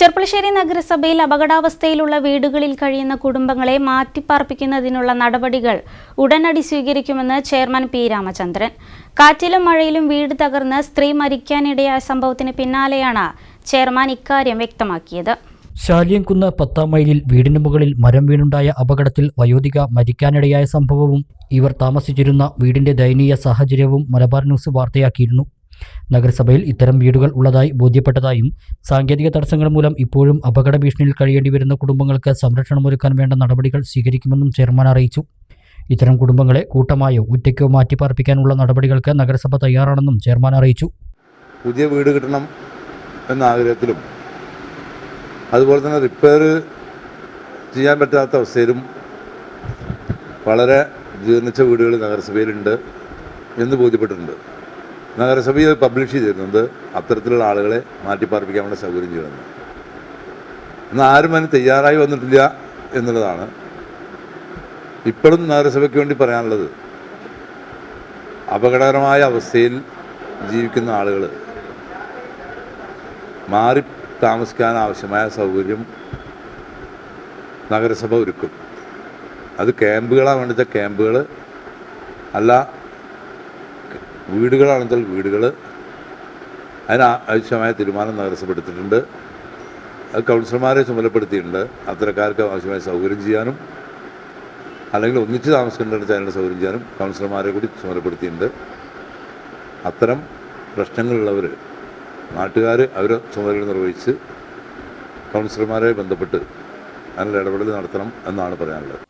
ചെർപ്പളശ്ശേരി നഗരസഭയിൽ അപകടാവസ്ഥയിലുള്ള വീടുകളിൽ കഴിയുന്ന കുടുംബങ്ങളെ മാറ്റിപ്പാർപ്പിക്കുന്നതിനുള്ള നടപടികൾ ഉടനടി സ്വീകരിക്കുമെന്ന് ചെയർമാൻ പി രാമചന്ദ്രൻ. കാറ്റിലും മഴയിലും വീട് തകർന്ന് സ്ത്രീ മരിക്കാനിടയായ സംഭവത്തിന് പിന്നാലെയാണ് ചെയർമാൻ ഇക്കാര്യം വ്യക്തമാക്കിയത്. ശാലിയംകുന്ന് പത്താം മൈലിൽ വീടിന് മുകളിൽ മരം വീണുണ്ടായ അപകടത്തിൽ വയോധിക മരിക്കാനിടയായ സംഭവവും ഇവർ താമസിച്ചിരുന്ന വീടിന്റെ ദയനീയ സാഹചര്യവും മലബാർ ന്യൂസ് വാർത്തയാക്കിയിരുന്നു. നഗരസഭയിൽ ഇത്തരം വീടുകൾ ഉള്ളതായി ബോധ്യപ്പെട്ടതായും സാങ്കേതിക തടസ്സങ്ങൾ മൂലം ഇപ്പോഴും അപകട ഭീഷണിയിൽ കഴിയേണ്ടി വരുന്ന കുടുംബങ്ങൾക്ക് സംരക്ഷണമൊരുക്കാൻ വേണ്ട നടപടികൾ സ്വീകരിക്കുമെന്നും ചെയർമാൻ അറിയിച്ചു. ഇത്തരം കുടുംബങ്ങളെ കൂട്ടമായോ ഒറ്റയ്ക്കോ മാറ്റിപ്പാർപ്പിക്കാനുള്ള നടപടികൾക്ക് നഗരസഭ തയ്യാറാണെന്നും ചെയർമാൻ അറിയിച്ചു. പുതിയ വീട് കിട്ടണം എന്ന ആഗ്രഹത്തിലും അതുപോലെ തന്നെ റിപ്പയർ ചെയ്യാൻ പറ്റാത്ത അവസ്ഥയിലും വളരെ ജീർണിച്ച വീടുകൾ നഗരസഭയിലുണ്ട് എന്ന് ബോധ്യപ്പെട്ടിട്ടുണ്ട്. നഗരസഭ ഇത് പബ്ലിഷ് ചെയ്തിരുന്നത് അത്തരത്തിലുള്ള ആളുകളെ മാറ്റിപ്പാർപ്പിക്കാനുള്ള സൗകര്യം ചെയ്യുന്നത്. എന്നാൽ ആരും അതിന് തയ്യാറായി വന്നിട്ടില്ല എന്നുള്ളതാണ് ഇപ്പോഴും നഗരസഭയ്ക്ക് വേണ്ടി പറയാനുള്ളത്. അപകടകരമായ അവസ്ഥയിൽ ജീവിക്കുന്ന ആളുകൾ മാറി താമസിക്കാൻ ആവശ്യമായ സൗകര്യം നഗരസഭ ഒരുക്കും. അത് ക്യാമ്പുകളാണ് വേണ്ടത്. ക്യാമ്പുകൾ അല്ല വീടുകളാണെങ്കിൽ വീടുകൾ അതിന് ആവശ്യമായ തീരുമാനം നഗരസഭ എടുത്തിട്ടുണ്ട് അത് കൗൺസിലർമാരെ ചുമതലപ്പെടുത്തിയിട്ടുണ്ട്. അത്തരക്കാർക്ക് ആവശ്യമായ സൗകര്യം ചെയ്യാനും അല്ലെങ്കിൽ ഒന്നിച്ച് താമസിക്കേണ്ട അതിനുള്ള സൗകര്യം ചെയ്യാനും കൗൺസിലർമാരെ കൂടി ചുമതലപ്പെടുത്തിയിട്ടുണ്ട്. അത്തരം പ്രശ്നങ്ങളുള്ളവർ നാട്ടുകാർ അവരെ ചുമതല നിർവഹിച്ച് കൗൺസിലർമാരെ ബന്ധപ്പെട്ട് അതിനുള്ള ഇടപെടൽ നടത്തണം എന്നാണ് പറയാനുള്ളത്.